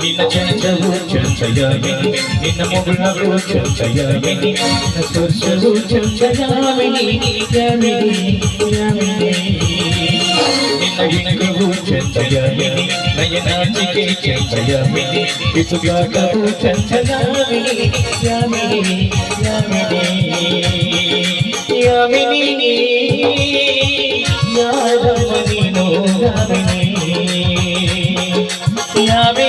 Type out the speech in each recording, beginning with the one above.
నిన్న చంచలు చంచయామిని నిన్న మొగుళ్ళకు చంచయామిని నిన్న నయనానికే చంచయామిని ఇసుగాకవు చంచయామిని యామిని యామిని యామిని యామిని యామిని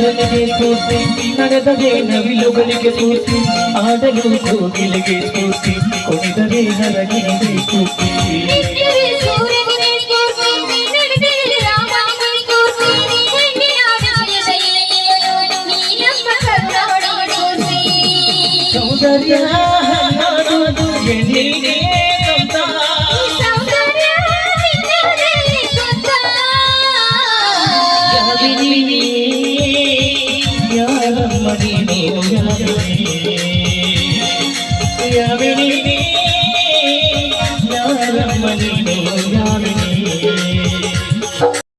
ನಕ್ಕರೆ ಚಂಚನಿಗೆ ಸ್ಫೂರ್ತಿ ನಡೆದರೆ ನವಿಲುಗಳಿಗೆ ಸ್ಫೂರ್ತಿ ಆಡಲು ಕೋಗಿಲಿಗೆ ಸ್ಫೂರ್ತಿ ಕುಣಿದರೆ ನರಗಿನಿಗೆ ಸ್ಫೂರ್ತಿ ನಿತ್ಯವೇ ಸೂರ್ಯನಿಗೆ ಸ್ಫೂರ್ತಿ, ನಡೆದರೆ ನಿನ್ನದೇ ಸ್ವಂತ. ಯಾಮಿನಿ ಯಾರಮ್ಮ ನೀನು ಯಾಮಿನಿ ಯಾಮಿನಿ